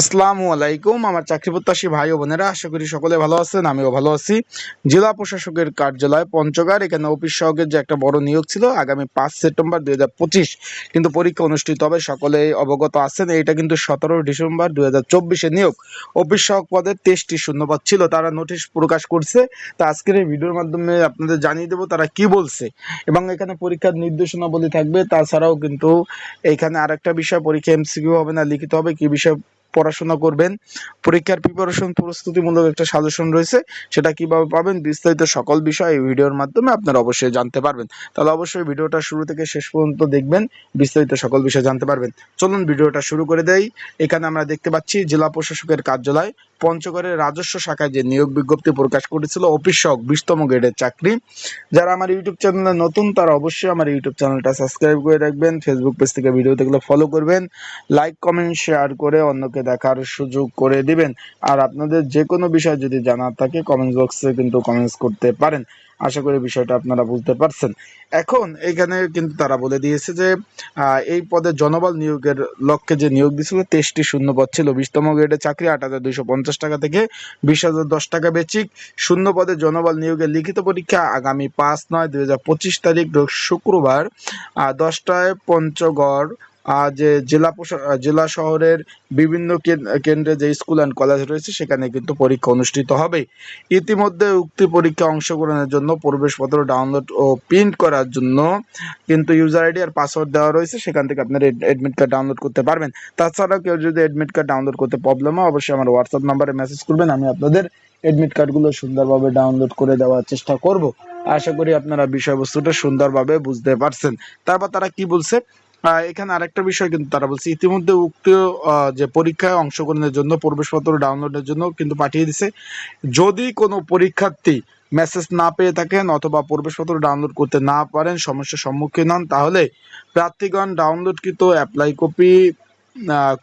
আসসালামু আলাইকুম, আমার চাকরি প্রত্যাশী ভাই ও বোনেরা, আশা করি সকলে ভালো আছেন, আমিও ভালো আছি। জেলা প্রশাসকের কার্যালয় পঞ্চগড়, এখানে অফিস সহকের যে একটা বড় নিয়োগ ছিল, আগামী পাঁচ সেপ্টেম্বর দুই হাজার পঁচিশ, কিন্তু পরীক্ষা অনুষ্ঠিত হবে সকলে অবগত আছেন এটা কিন্তু সতেরো ডিসেম্বর দুই নিয়োগ। অফিস সহক পদের তেইশটি শূন্যপদ ছিল, তারা নোটিশ প্রকাশ করছে, তা আজকের এই ভিডিওর মাধ্যমে আপনাদের জানিয়ে দেবো তারা কি বলছে। এবং এখানে পরীক্ষার নির্দেশনাবলী থাকবে, তাছাড়াও কিন্তু এখানে আরেকটা বিষয়, পরীক্ষা এমসিকিউ হবে না, লিখিত হবে, কি বিষয় পড়াশোনা করবেন। পরীক্ষার প্রিপারেশন প্রস্তুতিমূলক একটা সাজেশন রয়েছে। সেটা কীভাবে পাবেন বিস্তারিত সকল বিষয় এই ভিডিওর মাধ্যমে আপনারা অবশ্যই জানতে পারবেন। তাহলে অবশ্যই ভিডিওটা শুরু থেকে শেষ পর্যন্ত দেখবেন, বিস্তারিত সকল বিষয় জানতে পারবেন। চলুন ভিডিওটা শুরু করে দেই। এখানে আমরা দেখতে পাচ্ছি জেলা প্রশাসকের কার্যালয়, পঞ্চগড়ের রাজস্ব শাখায় যে নিয়োগ বিজ্ঞপ্তি প্রকাশ করেছিল অফিস সহক বিশতম গ্রেডের চাকরি। যারা আমার ইউটিউব চ্যানেলে নতুন, তারা অবশ্যই আমার ইউটিউব চ্যানেলটা সাবস্ক্রাইব করে রাখবেন। ফেসবুক পেজ থেকে ভিডিও দেখলে ফলো করবেন। লাইক কমেন্ট শেয়ার করে অন্যকে দেখার সুযোগ করে দিবেন। আর আপনাদের যে কোনো বিষয় যদি জানার থাকে কমেন্ট বক্সে কিন্তু কমেন্টস করতে পারেন। আশা করি বিষয়টা আপনারা বুঝতে পারছেন। এখন এখানে কিন্তু তারা বলে দিয়েছে যে এই পদে জনবল নিয়োগের লক্ষ্যে যে নিয়োগ দিয়েছিল, তেইশটি শূন্য পদ ছিল। বিশতম গ্রেডের চাকরি আট হাজার দুইশো পঞ্চাশ টাকা থেকে বিশ হাজার দশ টাকা বেচিক। শূন্য পদে জনবল নিয়োগের লিখিত পরীক্ষা আগামী পাঁচ নয় দুই হাজার পঁচিশ তারিখ শুক্রবার দশটায় পঞ্চগড় যে জেলা জেলা শহরের বিভিন্ন কেন্দ্রে যে স্কুল অ্যান্ড কলেজ রয়েছে, সেখানে কিন্তু পরীক্ষা অনুষ্ঠিত হবে। ইতিমধ্যে উক্ত পরীক্ষা অংশগ্রহণের জন্য প্রবেশপত্র ডাউনলোড ও প্রিন্ট করার জন্য কিন্তু ইউজার আইডি আর পাসওয়ার্ড দেওয়া রয়েছে, সেখান থেকে আপনারা অ্যাডমিট কার্ড ডাউনলোড করতে পারবেন। তাছাড়াও কেউ যদি অ্যাডমিট কার্ড ডাউনলোড করতে প্রবলেম হয়, অবশ্যই আমার হোয়াটসঅ্যাপ নাম্বারে মেসেজ করবেন, আমি আপনাদের অ্যাডমিট কার্ডগুলো সুন্দরভাবে ডাউনলোড করে দেওয়ার চেষ্টা করব। আশা করি আপনারা বিষয়বস্তুটা সুন্দরভাবে বুঝতে পারছেন। তারপর তারা কি বলছে? এখানে আরেকটা বিষয় কিন্তু তারা বলছে, ইতিমধ্যে উক্ত যে পরীক্ষায় অংশগ্রহণের জন্য, প্রবেশপত্র ডাউনলোডের জন্য কিন্তু পাঠিয়ে দিছে। যদি কোনো পরীক্ষার্থী মেসেজ না পেয়ে থাকেন অথবা প্রবেশপত্র ডাউনলোড করতে না পারেন, সমস্যার সম্মুখীন হন, তাহলে প্রার্থীগণ ডাউনলোডকৃত অ্যাপ্লাই কপি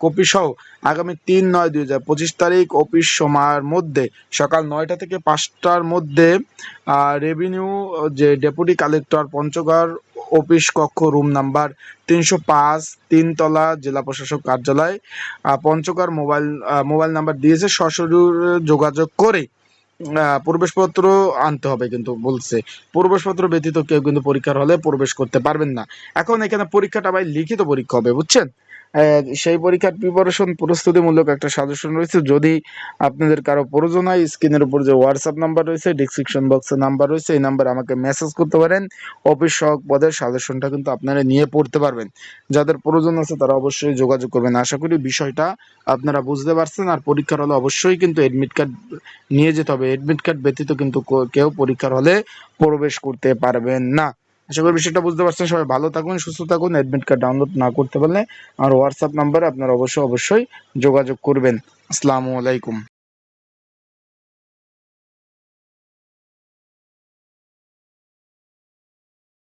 কপি সহ আগামী তিন নয় দুই হাজার পঁচিশ তারিখ অফিস সময়ের মধ্যে, সকাল নয়টা থেকে পাঁচটার মধ্যে রেভিনিউ যে ডেপুটি কালেক্টর পঞ্চগড় অফিস কক্ষ রুম নাম্বার তিনশো পাঁচ, তিনতলা জেলা প্রশাসক কার্যালয়। পঞ্চগড় মোবাইল মোবাইল নাম্বার দিয়েছে, সশরীর যোগাযোগ করে প্রবেশপত্র আনতে হবে কিন্তু বলছে। প্রবেশপত্র ব্যতীত কেউ কিন্তু পরীক্ষার হলে প্রবেশ করতে পারবেন না। এখন এখানে পরীক্ষাটা ভাই লিখিত পরীক্ষা হবে, বুঝছেন? সেই পরীক্ষার প্রিপারেশন প্রস্তুতিমূলক একটা সাজেশন রয়েছে। যদি আপনাদের কারও প্রয়োজন হয়, স্ক্রিনের উপর যে হোয়াটসঅ্যাপ নাম্বার রয়েছে ডিসক্রিপশন বক্সে নাম্বার রয়েছে, এই নাম্বারে আমাকে মেসেজ করতে পারেন। অফিস সহক পদের সাজেশনটা কিন্তু আপনারা নিয়ে পড়তে পারবেন। যাদের প্রয়োজন আছে, তারা অবশ্যই যোগাযোগ করবেন। আশা করি বিষয়টা আপনারা বুঝতে পারছেন, আর পরীক্ষার হলে অবশ্যই কিন্তু এডমিট কার্ড নিয়ে যেতে হবে। এডমিট কার্ড ব্যতীত কিন্তু কেউ পরীক্ষার হলে প্রবেশ করতে পারবেন না। আশা করি বিষয়টা বুঝতে পারছেন। সবাই ভালো থাকুন, সুস্থ থাকুন অ্যাডমিট কার্ড ডাউনলোড না করতে পারলে আমার হোয়াটসঅ্যাপ নাম্বারে আপনারা অবশ্যই অবশ্যই যোগাযোগ করবেন। আসসালামু আলাইকুম।